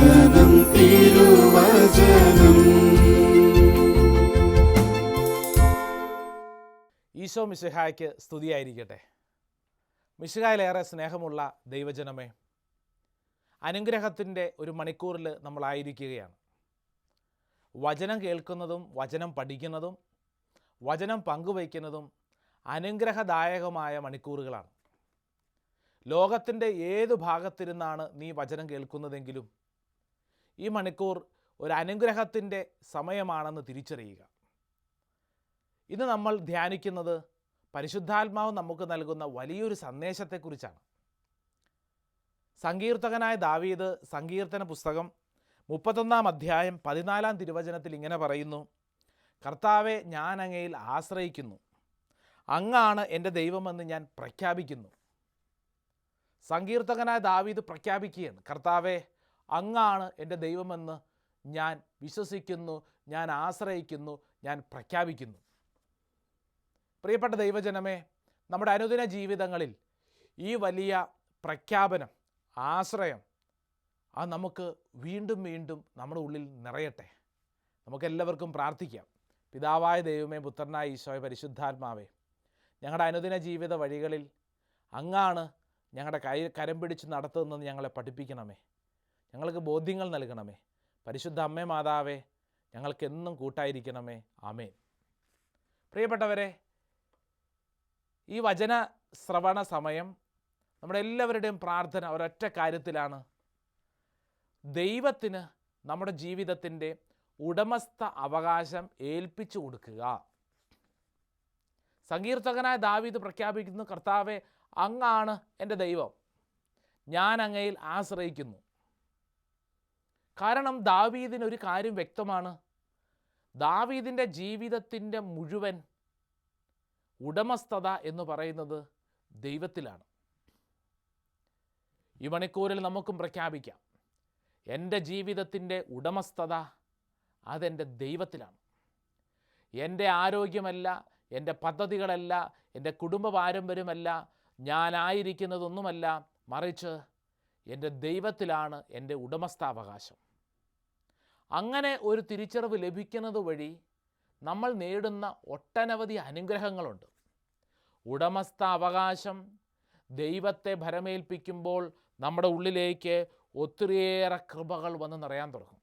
തിരുവചനം തിരുവചനം. ഈശോ മിശിഹായ്ക്ക് സ്തുതിയായിരിക്കട്ടെ. മിശിഹായിലേറെ സ്നേഹമുള്ള ദൈവജനമേ അനുഗ്രഹത്തിന്റെ ഒരു മണിക്കൂറിൽ നമ്മളായിരിക്കുകയാണ്. വചനം കേൾക്കുന്നതും വചനം പഠിക്കുന്നതും വചനം പങ്കുവയ്ക്കുന്നതും അനുഗ്രഹദായകമായ മണിക്കൂറുകളാണ്. ലോകത്തിന്റെ ഏത് ഭാഗത്തിരുന്നാണ് നീ വചനം കേൾക്കുന്നതെങ്കിലും ഈ മണിക്കൂർ ഒരു അനുഗ്രഹത്തിന്റെ സമയമാണെന്ന് തിരിച്ചറിയുക. ഇന്ന് നമ്മൾ ധ്യാനിക്കുന്നത് പരിശുദ്ധാത്മാവ് നമുക്ക് നൽകുന്ന വലിയൊരു സന്ദേശത്തെക്കുറിച്ചാണ്. സങ്കീർത്തകനായ ദാവീദ് സങ്കീർത്തന പുസ്തകം മുപ്പത്തൊന്നാം അധ്യായം പതിനാലാം തിരുവചനത്തിൽ ഇങ്ങനെ പറയുന്നു കർത്താവെ ഞാൻ അങ്ങയിൽ ആശ്രയിക്കുന്നു. അങ്ങാണ് എന്റെ ദൈവമെന്ന് ഞാൻ പ്രഖ്യാപിക്കുന്നു. സങ്കീർത്തകനായ ദാവീദ് പ്രഖ്യാപിക്കുകയാണ് കർത്താവെ അങ്ങാണ് എന്റെ ദൈവമെന്ന് ഞാൻ വിശ്വസിക്കുന്നു ഞാൻ ആശ്രയിക്കുന്നു ഞാൻ പ്രഖ്യാപിക്കുന്നു. പ്രിയപ്പെട്ട ദൈവജനമേ നമ്മുടെ അനുദിന ജീവിതങ്ങളിൽ ഈ വലിയ പ്രഖ്യാപനം ആശ്രയം അത് നമുക്ക് വീണ്ടും വീണ്ടും നമ്മുടെ ഉള്ളിൽ നിറയട്ടെ. നമുക്കെല്ലാവർക്കും പ്രാർത്ഥിക്കാം. പിതാവായ ദൈവമേ പുത്രനായ ഈശോയ പരിശുദ്ധാത്മാവേ ഞങ്ങളുടെ അനുദിന ജീവിത വഴികളിൽ അങ്ങാണ് ഞങ്ങളുടെ കൈ കരം പിടിച്ച് നടത്തുന്നത് ഞങ്ങളെ പഠിപ്പിക്കണമേ. ഞങ്ങൾക്ക് ബോധ്യങ്ങൾ നൽകണമേ. പരിശുദ്ധ അമ്മേ മാതാവേ ഞങ്ങൾക്ക് എന്നും കൂട്ടായിരിക്കണമേ. ആമേൻ. പ്രിയപ്പെട്ടവരെ ഈ വചന ശ്രവണ സമയം നമ്മുടെ എല്ലാവരുടെയും പ്രാർത്ഥന ഒരൊറ്റ കാര്യത്തിലാണ്. ദൈവത്തിന് നമ്മുടെ ജീവിതത്തിന്റെ ഉടമസ്ഥ അവകാശം ഏൽപ്പിച്ചു കൊടുക്കുക. സങ്കീർത്തകനായ ദാവീദ് പ്രഖ്യാപിക്കുന്നു കർത്താവെ അങ്ങാണ് എന്റെ ദൈവം. ഞാൻ അങ്ങയിൽ ആശ്രയിക്കുന്നു. കാരണം ദാവീദിന് ഒരു കാര്യം വ്യക്തമാണ്. ദാവീദിന്റെ ജീവിതത്തിന്റെ മുഴുവൻ ഉടമസ്ഥത എന്ന് പറയുന്നത് ദൈവത്തിലാണ്. ഈ മണിക്കൂറിൽ നമുക്കും പ്രഖ്യാപിക്കാം. എന്റെ ജീവിതത്തിന്റെ ഉടമസ്ഥത അതെന്റെ ദൈവത്തിലാണ്. എന്റെ ആരോഗ്യമല്ല എന്റെ പദ്ധതികളല്ല എന്റെ കുടുംബ പാരമ്പര്യമല്ല ഞാനായിരിക്കുന്നതൊന്നുമല്ല മറിച്ച് എന്റെ ദൈവത്തിലാണ് എന്റെ ഉടമസ്ഥാവകാശം. അങ്ങനെ ഒരു തിരിച്ചറിവ് ലഭിക്കുന്നത് വഴി നമ്മൾ നേടുന്ന ഒട്ടനവധി അനുഗ്രഹങ്ങളുണ്ട്. ഉടമസ്ഥാവകാശം ദൈവത്തെ ഭരമേൽപ്പിക്കുമ്പോൾ നമ്മുടെ ഉള്ളിലേക്ക് ഒത്തിരിയേറെ കൃപകൾ വന്ന് നിറയാൻ തുടങ്ങും.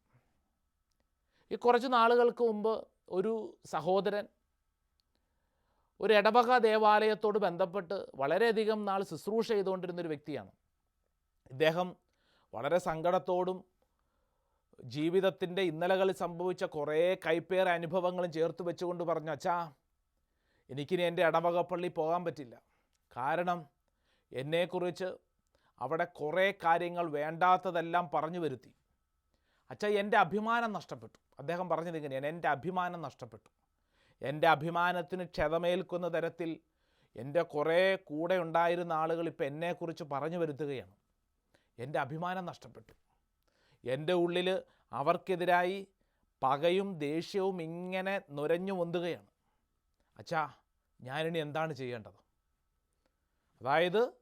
ഈ കുറച്ച് നാളുകൾക്ക് മുമ്പ് ഒരു സഹോദരൻ ഒരു ഇടവക ദേവാലയത്തോട് ബന്ധപ്പെട്ട് വളരെയധികം നാൾ ശുശ്രൂഷ ചെയ്തുകൊണ്ടിരുന്നൊരു വ്യക്തിയാണ്. ഇദ്ദേഹം വളരെ സങ്കടത്തോടും ജീവിതത്തിന്റെ ഇന്നലകളിൽ സംഭവിച്ച കുറേ കൈപ്പേർ അനുഭവങ്ങളും ചേർത്ത് വെച്ചുകൊണ്ട് പറഞ്ഞു അച്ഛാ എനിക്കിനി എന്റെ ഇടവകപ്പള്ളി പോകാൻ പറ്റില്ല. കാരണം എന്നെക്കുറിച്ച് അവിടെ കുറേ കാര്യങ്ങൾ വേണ്ടാത്തതെല്ലാം പറഞ്ഞു വരുത്തി. അച്ഛാ എന്റെ അഭിമാനം നഷ്ടപ്പെട്ടു. അദ്ദേഹം പറഞ്ഞത് ഇങ്ങനെയാണ് എന്റെ അഭിമാനം നഷ്ടപ്പെട്ടു. എന്റെ അഭിമാനത്തിന് ക്ഷതമേൽക്കുന്ന തരത്തിൽ എന്റെ കുറേ കൂടെ ഉണ്ടായിരുന്ന ആളുകൾ ഇപ്പോൾ എന്നെക്കുറിച്ച് പറഞ്ഞു വരുത്തുകയാണ്. എന്റെ അഭിമാനം നഷ്ടപ്പെട്ടു. എന്റെ ഉള്ളിൽ അവർക്കെതിരായി പകയും ദേഷ്യവും ഇങ്ങനെ നുരഞ്ഞു പൊന്തുകയാണ് അച്ഛാ ഞാനിനി എന്താണ് ചെയ്യേണ്ടത്? അതായത്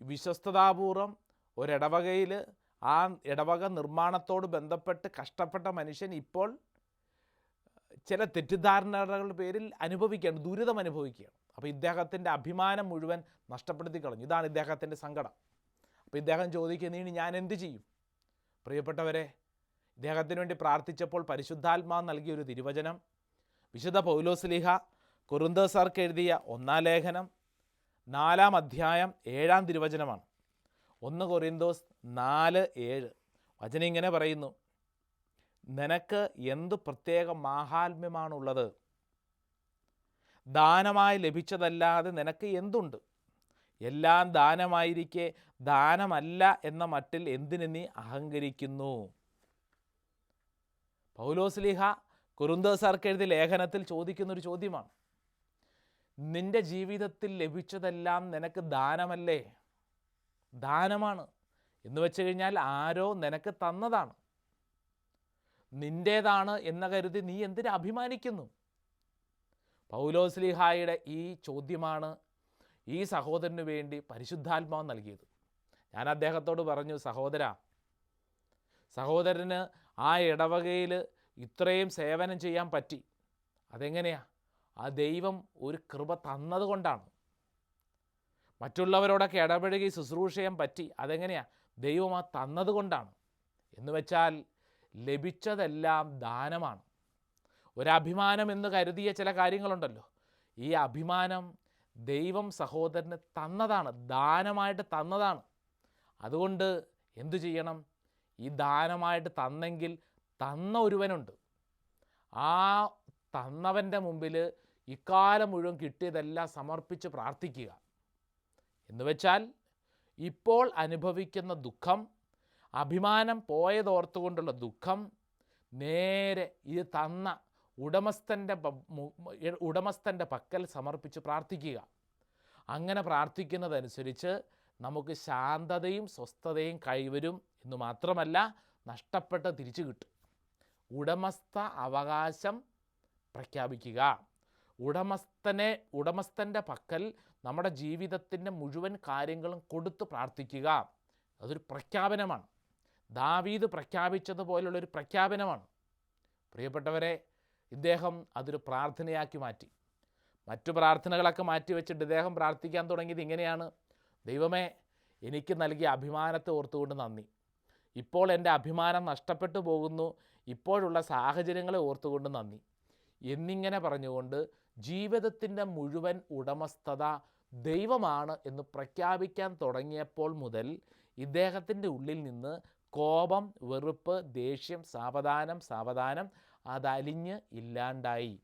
വിശ്വസ്തതാപൂർവം ഒരിടവകയിൽ ആ ഇടവക നിർമ്മാണത്തോട് ബന്ധപ്പെട്ട് കഷ്ടപ്പെട്ട മനുഷ്യൻ ഇപ്പോൾ ചില തെറ്റിദ്ധാരണകളുടെ പേരിൽ അനുഭവിക്കുകയാണ് ദുരിതം അനുഭവിക്കുകയാണ് അപ്പോൾ ഇദ്ദേഹത്തിന്റെ അഭിമാനം മുഴുവൻ നഷ്ടപ്പെടുത്തി കളഞ്ഞു. ഇതാണ് ഇദ്ദേഹത്തിന്റെ സങ്കടം. അപ്പോൾ ഇദ്ദേഹം ചോദിക്കുന്ന ഇനി ഞാൻ എന്ത് ചെയ്യും? പ്രിയപ്പെട്ടവരെ ഇദ്ദേഹത്തിന് വേണ്ടി പ്രാർത്ഥിച്ചപ്പോൾ പരിശുദ്ധാത്മാവ് നൽകിയൊരു തിരുവചനം. വിശുദ്ധ പൗലോസ്ലിഹ കുറുന്തസാർക്ക് എഴുതിയ ഒന്നാം ലേഖനം നാലാം അധ്യായം ഏഴാം തിരുവചനമാണ്. ഒന്ന് കൊറിന്തോസ് നാല് ഏഴ്. വചനം ഇങ്ങനെ പറയുന്നു. നിനക്ക് എന്ത് പ്രത്യേക മാഹാത്മ്യമാണുള്ളത്? ദാനമായി ലഭിച്ചതല്ലാതെ നിനക്ക് എന്തുണ്ട്? എല്ലാം ദാനമായിരിക്കെ ദാനമല്ല എന്ന മട്ടിൽ എന്തിനു നീ അഹങ്കരിക്കുന്നു? പൗലോസ്ലിഹ കുറുന്തസാർക്ക് എഴുതിയ ലേഖനത്തിൽ ചോദിക്കുന്ന ഒരു ചോദ്യമാണ്. നിന്റെ ജീവിതത്തിൽ ലഭിച്ചതെല്ലാം നിനക്ക് ദാനമല്ലേ? ദാനമാണ്. എന്ന് വെച്ച് കഴിഞ്ഞാൽ ആരോ നിനക്ക് തന്നതാണ്. നിന്റേതാണ് എന്ന കരുതി നീ എന്തിനു അഭിമാനിക്കുന്നു? പൗലോസ്ലിഹായുടെ ഈ ചോദ്യമാണ് ഈ സഹോദരന് വേണ്ടി പരിശുദ്ധാത്മാവ് നൽകിയത്. ഞാൻ അദ്ദേഹത്തോട് പറഞ്ഞു സഹോദര സഹോദരന് ആ ഇടവകയിൽ ഇത്രയും സേവനം ചെയ്യാൻ പറ്റി. അതെങ്ങനെയാ? ആ ദൈവം ഒരു കൃപ തന്നതുകൊണ്ടാണ് മറ്റുള്ളവരോടൊക്കെ ഇടപഴകി ശുശ്രൂഷ ചെയ്യാൻ പറ്റി. അതെങ്ങനെയാ? ദൈവം ആ തന്നതുകൊണ്ടാണ് എന്ന് വെച്ചാൽ ലഭിച്ചതെല്ലാം ദാനമാണ്. ഒരഭിമാനം എന്ന് കരുതിയ ചില കാര്യങ്ങളുണ്ടല്ലോ. ഈ അഭിമാനം ദൈവം സഹോദരന് തന്നതാണ് ദാനമായിട്ട് തന്നതാണ്. അതുകൊണ്ട് എന്തു ചെയ്യണം? ഈ ദാനമായിട്ട് തന്നെങ്കിൽ തന്ന ഒരുവനുണ്ട്. ആ തന്നവന്റെ മുമ്പിൽ ഇക്കാലം മുഴുവൻ കിട്ടിയതെല്ലാം സമർപ്പിച്ച് പ്രാർത്ഥിക്കുക. എന്നുവെച്ചാൽ ഇപ്പോൾ അനുഭവിക്കുന്ന ദുഃഖം അഭിമാനം പോയതോർത്തുകൊണ്ടുള്ള ദുഃഖം നേരെ ഇത് തന്ന ഉടമസ്ഥന്റെ ഉടമസ്ഥന്റെ പക്കൽ സമർപ്പിച്ച് പ്രാർത്ഥിക്കുക. അങ്ങനെ പ്രാർത്ഥിക്കുന്നതനുസരിച്ച് നമുക്ക് ശാന്തതയും സ്വസ്ഥതയും കൈവരും എന്ന് മാത്രമല്ല നഷ്ടപ്പെട്ട തിരിച്ചു കിട്ടും. ഉടമസ്ഥ അവകാശം പ്രഖ്യാപിക്കുക. ഉടമസ്ഥനെ ഉടമസ്ഥന്റെ പക്കൽ നമ്മുടെ ജീവിതത്തിന്റെ മുഴുവൻ കാര്യങ്ങളും കൊടുത്ത് പ്രാർത്ഥിക്കുക. അതൊരു പ്രഖ്യാപനമാണ്. ദാവീദ് പ്രഖ്യാപിച്ചതുപോലുള്ളൊരു പ്രഖ്യാപനമാണ്. പ്രിയപ്പെട്ടവരെ ഇദ്ദേഹം അതൊരു പ്രാർത്ഥനയാക്കി മാറ്റി. മറ്റു പ്രാർത്ഥനകളൊക്കെ മാറ്റി വെച്ചിട്ട് ഇദ്ദേഹം പ്രാർത്ഥിക്കാൻ തുടങ്ങിയത് ഇങ്ങനെയാണ്. ദൈവമേ എനിക്ക് നൽകിയ അഭിമാനത്തെ ഓർത്തുകൊണ്ട് നന്ദി. ഇപ്പോൾ എന്റെ അഭിമാനം നഷ്ടപ്പെട്ടു പോകുന്നു. ഇപ്പോഴുള്ള സാഹചര്യങ്ങളെ ഓർത്തുകൊണ്ട് നന്ദി. എന്നിങ്ങനെ പറഞ്ഞുകൊണ്ട് ജീവിതത്തിന്റെ മുഴുവൻ ഉടമസ്ഥത ദൈവമാണ് എന്ന് പ്രഖ്യാപിക്കാൻ തുടങ്ങിയപ്പോൾ മുതൽ ഇദ്ദേഹത്തിന്റെ ഉള്ളിൽ നിന്ന് കോപം വെറുപ്പ് ദേഷ്യം സാവധാനം സാവധാനം അതലിഞ്ഞ് ഇല്ലാണ്ടായി.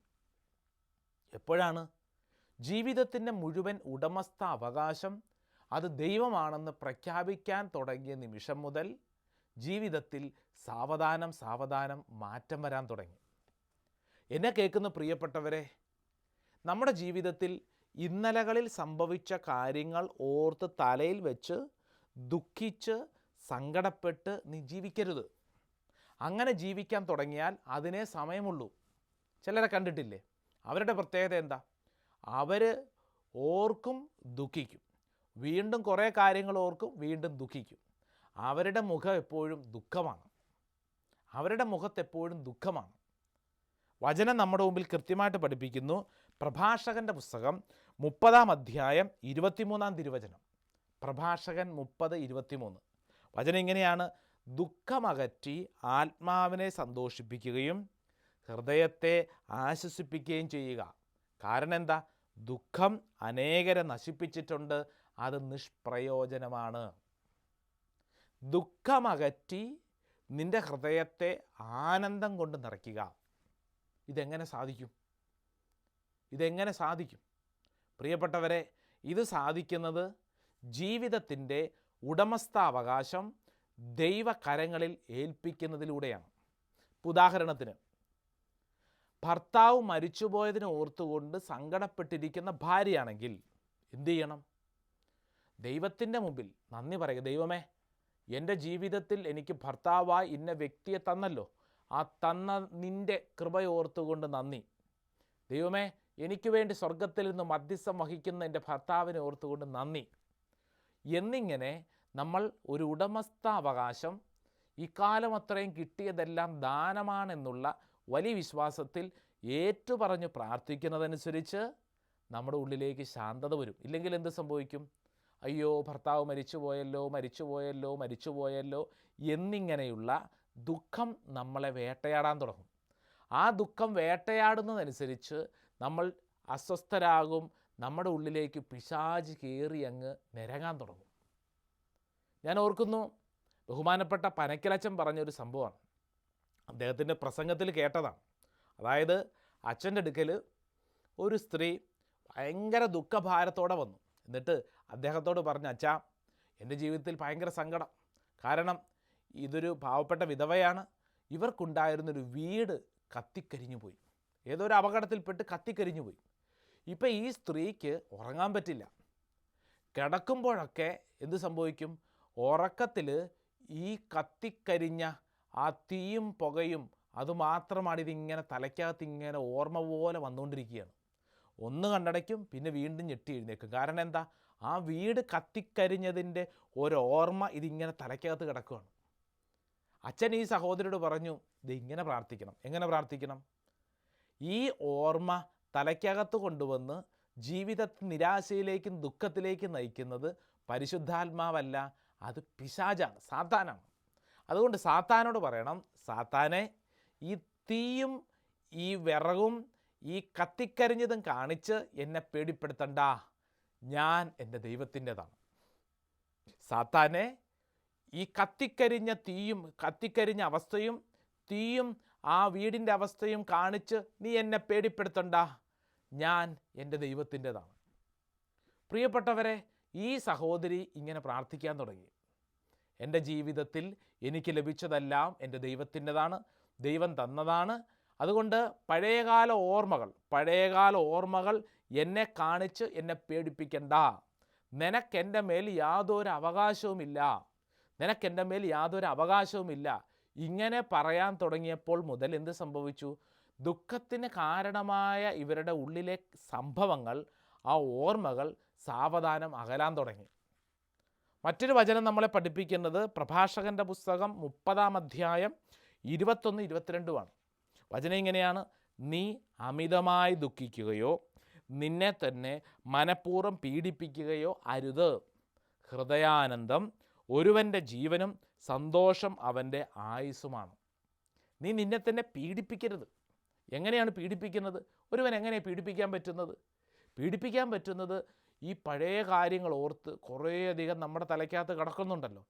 എപ്പോഴാണ്? ജീവിതത്തിന്റെ മുഴുവൻ ഉടമസ്ഥ അവകാശം അത് ദൈവമാണെന്ന് പ്രഖ്യാപിക്കാൻ തുടങ്ങിയ നിമിഷം മുതൽ ജീവിതത്തിൽ സാവധാനം സാവധാനം മാറ്റം വരാൻ തുടങ്ങി. എന്നെ കേൾക്കുന്ന പ്രിയപ്പെട്ടവരെ നമ്മുടെ ജീവിതത്തിൽ ഇന്നലകളിൽ സംഭവിച്ച കാര്യങ്ങൾ ഓർത്ത് തലയിൽ വെച്ച് ദുഃഖിച്ച് സങ്കടപ്പെട്ട് നീ ജീവിക്കരുത്. അങ്ങനെ ജീവിക്കാൻ തുടങ്ങിയാൽ അതിനേ സമയമുള്ളൂ. ചിലരെ കണ്ടിട്ടില്ലേ? അവരുടെ പ്രത്യേകത എന്താ? അവർ ഓർക്കും ദുഃഖിക്കും. വീണ്ടും കുറേ കാര്യങ്ങൾ ഓർക്കും വീണ്ടും ദുഃഖിക്കും. അവരുടെ മുഖം എപ്പോഴും ദുഃഖമാണ്. അവരുടെ മുഖത്ത് എപ്പോഴും ദുഃഖമാണ്. വചനം നമ്മുടെ മുമ്പിൽ കൃത്യമായിട്ട് പഠിപ്പിക്കുന്നു. പ്രഭാഷകന്റെ പുസ്തകം മുപ്പതാം അധ്യായം ഇരുപത്തിമൂന്നാം തിരുവചനം. പ്രഭാഷകൻ മുപ്പത് ഇരുപത്തിമൂന്ന്. വചനം ഇങ്ങനെയാണ്. ദുഃഖമകറ്റി ആത്മാവിനെ സന്തോഷിപ്പിക്കുകയും ഹൃദയത്തെ ആശ്വസിപ്പിക്കുകയും ചെയ്യുക. കാരണം എന്താ? ദുഃഖം അനേകരെ നശിപ്പിച്ചിട്ടുണ്ട്. അത് നിഷ്പ്രയോജനമാണ്. ദുഃഖമകറ്റി നിന്റെ ഹൃദയത്തെ ആനന്ദം കൊണ്ട് നിറയ്ക്കുക. ഇതെങ്ങനെ സാധിക്കും? ഇതെങ്ങനെ സാധിക്കും? പ്രിയപ്പെട്ടവരെ ഇത് സാധിക്കുന്നത് ജീവിതത്തിന്റെ ഉടമസ്ഥാവകാശം ദൈവകരങ്ങളിൽ ഏൽപ്പിക്കുന്നതിലൂടെയാണ്. ഉദാഹരണത്തിന് ഭർത്താവ് മരിച്ചുപോയതിനെ ഓർത്തുകൊണ്ട് സങ്കടപ്പെട്ടിരിക്കുന്ന ഭാര്യയാണെങ്കിൽ എന്തു ചെയ്യണം? ദൈവത്തിന്റെ മുമ്പിൽ നന്ദി പറയുക ദൈവമേ എന്റെ ജീവിതത്തിൽ എനിക്ക് ഭർത്താവായി ഇന്ന വ്യക്തിയെ തന്നല്ലോ. ആ തന്ന നിന്റെ കൃപയോർത്തുകൊണ്ട് നന്ദി. ദൈവമേ എനിക്ക് വേണ്ടി സ്വർഗത്തിൽ നിന്ന് മധ്യസ്ഥം വഹിക്കുന്ന എന്റെ ഭർത്താവിനെ ഓർത്തുകൊണ്ട് നന്ദി. എന്നിങ്ങനെ നമ്മൾ ഒരു ഉടമസ്ഥ അവകാശം ഇക്കാലം അത്രയും കിട്ടിയതെല്ലാം ദാനമാണെന്നുള്ള വലിയ വിശ്വാസത്തിൽ ഏറ്റുപറഞ്ഞ് പ്രാർത്ഥിക്കുന്നതനുസരിച്ച് നമ്മുടെ ഉള്ളിലേക്ക് ശാന്തത വരും. ഇല്ലെങ്കിൽ എന്ത് സംഭവിക്കും? അയ്യോ ഭർത്താവ് മരിച്ചുപോയല്ലോ മരിച്ചുപോയല്ലോ മരിച്ചുപോയല്ലോ എന്നിങ്ങനെയുള്ള ദുഃഖം നമ്മളെ വേട്ടയാടാൻ തുടങ്ങും. ആ ദുഃഖം വേട്ടയാടുന്നതനുസരിച്ച് നമ്മൾ അസ്വസ്ഥരാകും നമ്മുടെ ഉള്ളിലേക്ക് പിശാജ് കയറി അങ്ങ് നിരങ്ങാൻ തുടങ്ങും. ഞാൻ ഓർക്കുന്നു ബഹുമാനപ്പെട്ട പനക്കിലച്ചൻ പറഞ്ഞൊരു സംഭവമാണ്. അദ്ദേഹത്തിന്റെ പ്രസംഗത്തിൽ കേട്ടതാണ്. അതായത് അച്ഛന്റെ അടുക്കൽ ഒരു സ്ത്രീ ഭയങ്കര ദുഃഖഭാരത്തോടെ വന്നു. എന്നിട്ട് അദ്ദേഹത്തോട് പറഞ്ഞു അച്ഛാ എന്റെ ജീവിതത്തിൽ ഭയങ്കര സങ്കടം. കാരണം ഇതൊരു പാവപ്പെട്ട വിധവയാണ്. ഇവർക്കുണ്ടായിരുന്നൊരു വീട് കത്തിക്കരിഞ്ഞു പോയി ഏതോ ഒരു അപകടത്തിൽപ്പെട്ട് കത്തിക്കരിഞ്ഞു പോയി ഇപ്പം ഈ സ്ത്രീക്ക് ഉറങ്ങാൻ പറ്റില്ല. കിടക്കുമ്പോഴൊക്കെ എന്ത് സംഭവിക്കും? ഉറക്കത്തിൽ ഈ കത്തിക്കരിഞ്ഞ ആ തീയും പുകയും അതുമാത്രമാണ് ഇതിങ്ങനെ തലയ്ക്കകത്ത് ഇങ്ങനെ ഓർമ്മ പോലെ വന്നുകൊണ്ടിരിക്കുകയാണ്. ഒന്ന് കണ്ടടയ്ക്കും പിന്നെ വീണ്ടും ഞെട്ടി എഴുന്നേക്കും കാരണം എന്താ? ആ വീട് കത്തിക്കരിഞ്ഞതിന്റെ ഓർമ്മ ഇതിങ്ങനെ തലയ്ക്കകത്ത് കിടക്കുകയാണ്. അച്ഛൻ ഈ സഹോദരിയോട് പറഞ്ഞു ഇത് ഇങ്ങനെ പ്രാർത്ഥിക്കണം എങ്ങനെ പ്രാർത്ഥിക്കണം? ഈ ഓർമ്മ തലയ്ക്കകത്ത് കൊണ്ടുവന്ന് ജീവിതത്തെ നിരാശയിലേക്കും ദുഃഖത്തിലേക്കും നയിക്കുന്നത് പരിശുദ്ധാത്മാവല്ല അത് പിശാചാണ് സാത്താനാണ്. അതുകൊണ്ട് സാത്താനോട് പറയണം സാത്താനെ ഈ തീയും ഈ വിറകും ഈ കത്തിക്കരിഞ്ഞതും കാണിച്ച് എന്നെ പേടിപ്പെടുത്തണ്ട. ഞാൻ എന്റെ ദൈവത്തിന്റെതാണ്. സാത്താനെ ഈ കത്തിക്കരിഞ്ഞ തീയും കത്തിക്കരിഞ്ഞ അവസ്ഥയും തീയും ആ വീടിന്റെ അവസ്ഥയും കാണിച്ച് നീ എന്നെ പേടിപ്പെടുത്തണ്ട. ഞാൻ എന്റെ ദൈവത്തിന്റെതാണ്. പ്രിയപ്പെട്ടവരെ ഈ സഹോദരി ഇങ്ങനെ പ്രാർത്ഥിക്കാൻ തുടങ്ങി. എന്റെ ജീവിതത്തിൽ എനിക്ക് ലഭിച്ചതെല്ലാം എന്റെ ദൈവത്തിന്റെതാണ് ദൈവം തന്നതാണ്. അതുകൊണ്ട് പഴയകാല ഓർമ്മകൾ പഴയകാല ഓർമ്മകൾ എന്നെ കാണിച്ച് എന്നെ പേടിപ്പിക്കണ്ട. നിനക്കെന്റെ മേൽ യാതൊരു അവകാശവുമില്ല. നിനക്കെന്റെ മേൽ യാതൊരു അവകാശവുമില്ല. ഇങ്ങനെ പറയാൻ തുടങ്ങിയപ്പോൾ മുതൽ എന്ത് സംഭവിച്ചു? ദുഃഖത്തിന് കാരണമായ ഇവരുടെ ഉള്ളിലെ സംഭവങ്ങൾ ആ ഓർമ്മകൾ സാവധാനം അകലാൻ തുടങ്ങി. മറ്റൊരു വചനം നമ്മളെ പഠിപ്പിക്കുന്നത് പ്രഭാഷകന്റെ പുസ്തകം മുപ്പതാം അധ്യായം ഇരുപത്തൊന്ന് ഇരുപത്തിരണ്ടുമാണ് വചനം ഇങ്ങനെയാണ്. നീ അമിതമായി ദുഃഖിക്കുകയോ നിന്നെ തന്നെ മനഃപൂർവം പീഡിപ്പിക്കുകയോ അരുത്. ഹൃദയാനന്ദം ഒരുവന്റെ ജീവനും സന്തോഷം അവന്റെ ആയുസ്സുമാണ്. നീ നിന്നെ തന്നെ പീഡിപ്പിക്കരുത്. എങ്ങനെയാണ് പീഡിപ്പിക്കുന്നത്? ഒരുവൻ എങ്ങനെയാണ് പീഡിപ്പിക്കാൻ പറ്റുന്നത്? പീഡിപ്പിക്കാൻ പറ്റുന്നത് ഈ പഴയ കാര്യങ്ങൾ ഓർത്ത് കുറേയധികം നമ്മുടെ തലയ്ക്കകത്ത് കിടക്കുന്നുണ്ടല്ലോ.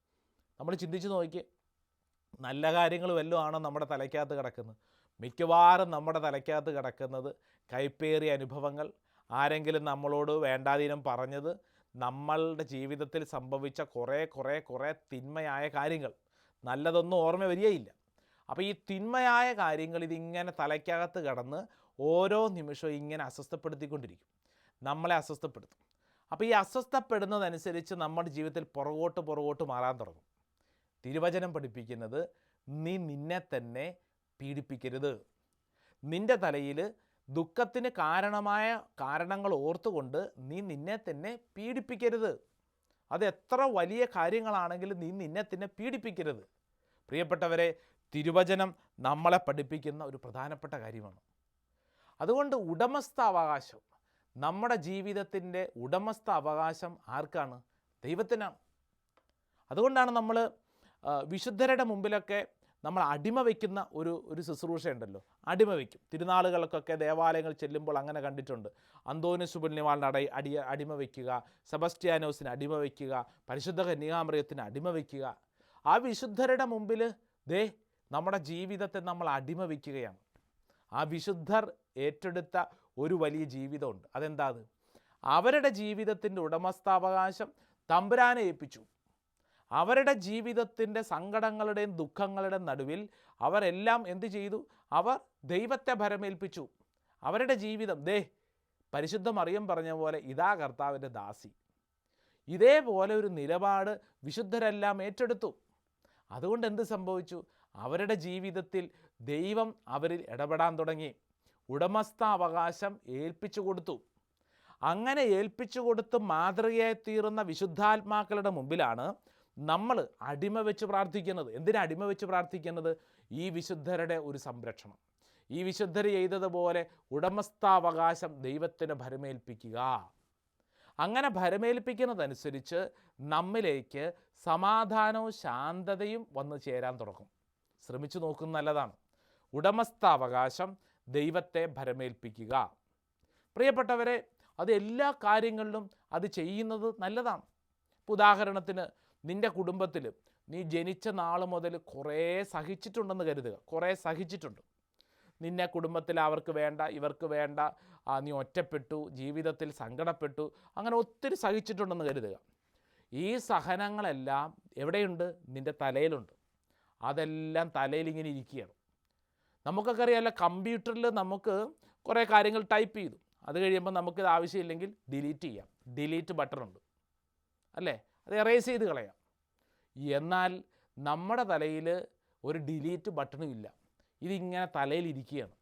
നമ്മൾ ചിന്തിച്ച് നോക്കി നല്ല കാര്യങ്ങൾ വല്ലതും ആണോ നമ്മുടെ തലയ്ക്കകത്ത് കിടക്കുന്നത്? മിക്കവാറും നമ്മുടെ തലയ്ക്കകത്ത് കിടക്കുന്നത് കൈപ്പേറിയ അനുഭവങ്ങൾ ആരെങ്കിലും നമ്മളോട് വേണ്ടാതീനം പറഞ്ഞത് നമ്മളുടെ ജീവിതത്തിൽ സംഭവിച്ച കുറേ കുറേ കുറേ തിന്മയായ കാര്യങ്ങൾ. നല്ലതൊന്നും ഓർമ്മ വരികയില്ല. അപ്പോൾ ഈ തിന്മയായ കാര്യങ്ങൾ ഇതിങ്ങനെ തലയ്ക്കകത്ത് കിടന്ന് ഓരോ നിമിഷവും ഇങ്ങനെ അസ്വസ്ഥപ്പെടുത്തിക്കൊണ്ടിരിക്കും. നമ്മളെ അസ്വസ്ഥപ്പെടുത്തും. അപ്പോൾ ഈ അസ്വസ്ഥപ്പെടുന്നതനുസരിച്ച് നമ്മുടെ ജീവിതത്തിൽ പുറകോട്ട് പുറകോട്ട് മാറാൻ തുടങ്ങും. തിരുവചനം പഠിപ്പിക്കുന്നത് നീ നിന്നെ തന്നെ പീഡിപ്പിക്കരുത്. നിന്റെ തലയിൽ ദുഃഖത്തിന് കാരണമായ കാരണങ്ങൾ ഓർത്തുകൊണ്ട് നീ നിന്നെ തന്നെ പീഡിപ്പിക്കരുത്. അത് എത്ര വലിയ കാര്യങ്ങളാണെങ്കിലും നീ നിന്നെ തന്നെ പീഡിപ്പിക്കരുത്. പ്രിയപ്പെട്ടവരെ തിരുവചനം നമ്മളെ പഠിപ്പിക്കുന്ന ഒരു പ്രധാനപ്പെട്ട കാര്യമാണ്. അതുകൊണ്ട് ഉടമസ്ഥ അവകാശം നമ്മുടെ ജീവിതത്തിന്റെ ഉടമസ്ഥ അവകാശം ആർക്കാണ്? ദൈവത്തിനാണ്. അതുകൊണ്ടാണ് നമ്മൾ വിശുദ്ധരുടെ മുമ്പിലൊക്കെ നമ്മൾ അടിമ വയ്ക്കുന്ന ഒരു ഒരു ശുശ്രൂഷയുണ്ടല്ലോ അടിമ വയ്ക്കും തിരുനാളുകൾക്കൊക്കെ ദേവാലയങ്ങൾ ചെല്ലുമ്പോൾ അങ്ങനെ കണ്ടിട്ടുണ്ട്. അന്തോനിസ് പുണ്യവാളിന് അട അടി അടിമ വയ്ക്കുക സെബസ്റ്റിയാനോസിന് അടിമ വയ്ക്കുക പരിശുദ്ധ കന്യാമൃഗത്തിന് അടിമ വയ്ക്കുക ആ വിശുദ്ധരുടെ മുമ്പിൽ ദേ നമ്മുടെ ജീവിതത്തെ നമ്മൾ അടിമ വയ്ക്കുകയാണ് ആ വിശുദ്ധർ ഏറ്റെടുത്ത ഒരു വലിയ ജീവിതമുണ്ട്. അതെന്താ അവരുടെ ജീവിതത്തിന്റെ ഉടമസ്ഥാവകാശം തമ്പുരാനെ ഏൽപ്പിച്ചു. അവരുടെ ജീവിതത്തിന്റെ സങ്കടങ്ങളുടെയും ദുഃഖങ്ങളുടെയും നടുവിൽ അവരെല്ലാം എന്ത് ചെയ്തു? അവർ ദൈവത്തെ ഭരമേൽപ്പിച്ചു. അവരുടെ ജീവിതം ദേ പരിശുദ്ധ മറിയം പറഞ്ഞ പോലെ ഇതാ കർത്താവിന്റെ ദാസി. ഇതേപോലെ ഒരു നിലപാട് വിശുദ്ധരെല്ലാം ഏറ്റെടുത്തു. അതുകൊണ്ട് എന്ത് സംഭവിച്ചു? അവരുടെ ജീവിതത്തിൽ ദൈവം അവരിൽ ഇടപെടാൻ തുടങ്ങി. ഉടമസ്ഥാവകാശം ഏൽപ്പിച്ചു കൊടുത്തു. അങ്ങനെ ഏൽപ്പിച്ചു കൊടുത്ത് മാതൃകയായി തീർന്ന വിശുദ്ധാത്മാക്കളുടെ മുമ്പിലാണ് നമ്മൾ അടിമ വെച്ച് പ്രാർത്ഥിക്കുന്നത്. എന്തിനാ അടിമ വെച്ച് പ്രാർത്ഥിക്കുന്നത്? ഈ വിശുദ്ധരുടെ ഒരു സംരക്ഷണം. ഈ വിശുദ്ധർ ചെയ്തതുപോലെ ഉടമസ്ഥാവകാശം ദൈവത്തിന് ഭരമേൽപ്പിക്കുക. അങ്ങനെ ഭരമേൽപ്പിക്കുന്നതനുസരിച്ച് നമ്മിലേക്ക് സമാധാനവും ശാന്തതയും വന്നു ചേരാൻ തുടങ്ങും. ശ്രമിച്ചു നോക്കുന്നത് നല്ലതാണ്. ഉടമസ്ഥാവകാശം ദൈവത്തെ ഭരമേൽപ്പിക്കുക. പ്രിയപ്പെട്ടവരെ അത് എല്ലാ കാര്യങ്ങളിലും അത് ചെയ്യുന്നത് നല്ലതാണ്. ഉദാഹരണത്തിന് നിന്റെ കുടുംബത്തിൽ നീ ജനിച്ച നാൾ മുതൽ കുറേ സഹിച്ചിട്ടുണ്ടെന്ന് കരുതുക. കുറേ സഹിച്ചിട്ടുണ്ട്. നിന്നെ കുടുംബത്തിൽ അവർക്ക് വേണ്ട ഇവർക്ക് വേണ്ട നീ ഒറ്റപ്പെട്ടു ജീവിതത്തിൽ സങ്കടപ്പെട്ടു അങ്ങനെ ഒത്തിരി സഹിച്ചിട്ടുണ്ടെന്ന് കരുതുക. ഈ സഹനങ്ങളെല്ലാം എവിടെയുണ്ട്? നിന്റെ തലയിലുണ്ട്. അതെല്ലാം തലയിൽ ഇങ്ങനെ ഇരിക്കുകയാണ്. നമുക്കൊക്കെ അറിയാമല്ലോ കമ്പ്യൂട്ടറിൽ നമുക്ക് കുറേ കാര്യങ്ങൾ ടൈപ്പ് ചെയ്തു. അത് കഴിയുമ്പോൾ നമുക്കിത് ആവശ്യമില്ലെങ്കിൽ ഡിലീറ്റ് ചെയ്യാം. ഡിലീറ്റ് ബട്ടൺ ഉണ്ട്. അല്ലേ? അത് എറേസ് ചെയ്ത് കളയാം. എന്നാൽ നമ്മുടെ തലയിൽ ഒരു ഡിലീറ്റ് ബട്ടണും ഇല്ല. ഇതിങ്ങനെ തലയിൽ ഇരിക്കുകയാണ്.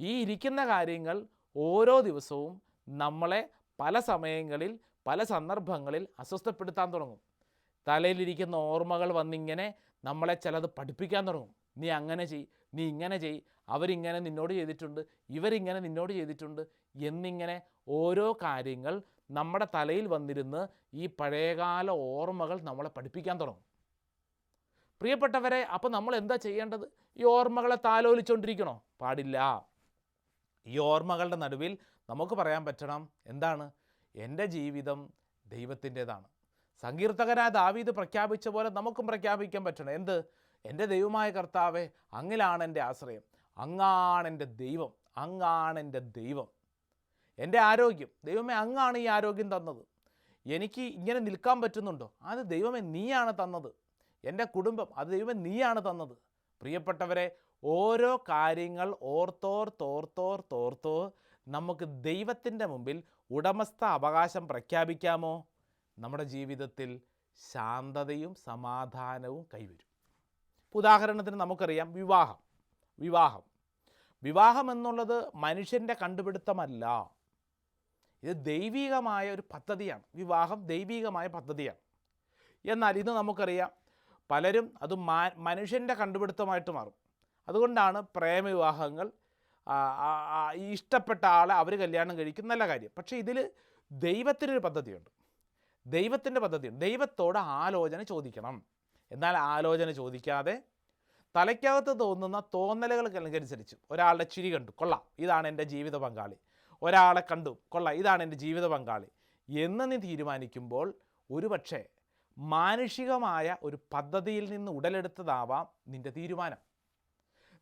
ഈ ഇരിക്കുന്ന കാര്യങ്ങൾ ഓരോ ദിവസവും നമ്മളെ പല സമയങ്ങളിൽ പല സന്ദർഭങ്ങളിൽ അസ്വസ്ഥപ്പെടുത്താൻ തുടങ്ങും. തലയിലിരിക്കുന്ന ഓർമ്മകൾ വന്നിങ്ങനെ നമ്മളെ ചിലത് പഠിപ്പിക്കാൻ തുടങ്ങും. നീ അങ്ങനെ ചെയ് നീ ഇങ്ങനെ ചെയ് അവരിങ്ങനെ നിന്നോട് ചെയ്തിട്ടുണ്ട് ഇവരിങ്ങനെ നിന്നോട് ചെയ്തിട്ടുണ്ട് എന്നിങ്ങനെ ഓരോ കാര്യങ്ങൾ നമ്മുടെ തലയിൽ വന്നിരുന്ന് ഈ പഴയകാല ഓർമ്മകൾ നമ്മളെ പഠിപ്പിക്കാൻ തുടങ്ങും. പ്രിയപ്പെട്ടവരെ അപ്പോൾ നമ്മൾ എന്താ ചെയ്യേണ്ടത്? ഈ ഓർമ്മകളെ താലോലിച്ചുകൊണ്ടിരിക്കണോ പാടില്ല. ഈ ഓർമ്മകളുടെ നടുവിൽ നമുക്ക് പറയാൻ പറ്റണം എന്താണ്? എന്റെ ജീവിതം ദൈവത്തിന്റെതാണ്. സങ്കീർത്തകനായ ദാവീദ് പ്രഖ്യാപിച്ച പോലെ നമുക്കും പ്രഖ്യാപിക്കാൻ പറ്റണം. എന്ത്? എന്റെ ദൈവമായ കർത്താവെ അങ്ങിലാണ് എന്റെ ആശ്രയം. അങ്ങാണ് എന്റെ ദൈവം. അങ്ങാണ് എന്റെ ദൈവം. എന്റെ ആരോഗ്യം. ദൈവമേ അങ്ങാണ് ഈ ആരോഗ്യം തന്നത്. എനിക്ക് ഇങ്ങനെ നിൽക്കാൻ പറ്റുന്നുണ്ടോ? അത് ദൈവമേ നീയാണ് തന്നത്. എന്റെ കുടുംബം അത് ദൈവമേ നീയാണ് തന്നത്. പ്രിയപ്പെട്ടവരെ ഓരോ കാര്യങ്ങൾ ഓർത്തോർ തോർത്തോർ തോർത്തോർ നമുക്ക് ദൈവത്തിന്റെ മുമ്പിൽ ഉടമസ്ഥ അവകാശം പ്രഖ്യാപിക്കാമോ? നമ്മുടെ ജീവിതത്തിൽ ശാന്തതയും സമാധാനവും കൈവരും. ഉദാഹരണത്തിന് നമുക്കറിയാം വിവാഹം. വിവാഹം. വിവാഹം എന്നുള്ളത് മനുഷ്യന്റെ കണ്ടുപിടുത്തമല്ല. ഇത് ദൈവികമായ ഒരു പദ്ധതിയാണ്. വിവാഹം ദൈവികമായ പദ്ധതിയാണ്. എന്നാൽ ഇത് നമുക്കറിയാം പലരും അത് മാ- മനുഷ്യന്റെ കണ്ടുപിടുത്തമായിട്ട് മാറും. അതുകൊണ്ടാണ് പ്രേമവിവാഹങ്ങൾ ഇഷ്ടപ്പെട്ട ആളെ അവർ കല്യാണം കഴിക്കും നല്ല കാര്യം. പക്ഷേ ഇതിൽ ദൈവത്തിനൊരു പദ്ധതിയുണ്ട്. ദൈവത്തിന്റെ പദ്ധതിയുണ്ട്. ദൈവത്തോട് ആലോചന ചോദിക്കണം. എന്നാൽ ആലോചന ചോദിക്കാതെ തലയ്ക്കകത്ത് തോന്നുന്ന തോന്നലുകൾക്കനുസരിച്ച് ഒരാളുടെ ചിരി കണ്ടു. കൊള്ളാം. ഇതാണ് എന്റെ ജീവിത പങ്കാളി. ഒരാളെ കണ്ടു. കൊള്ളാം. ഇതാണ് എന്റെ ജീവിത പങ്കാളി. എന്ന് നീ തീരുമാനിക്കുമ്പോൾ ഒരുപക്ഷെ മാനുഷികമായ ഒരു പദ്ധതിയിൽ നിന്ന് ഉടലെടുത്തതാവാം നിന്റെ തീരുമാനം.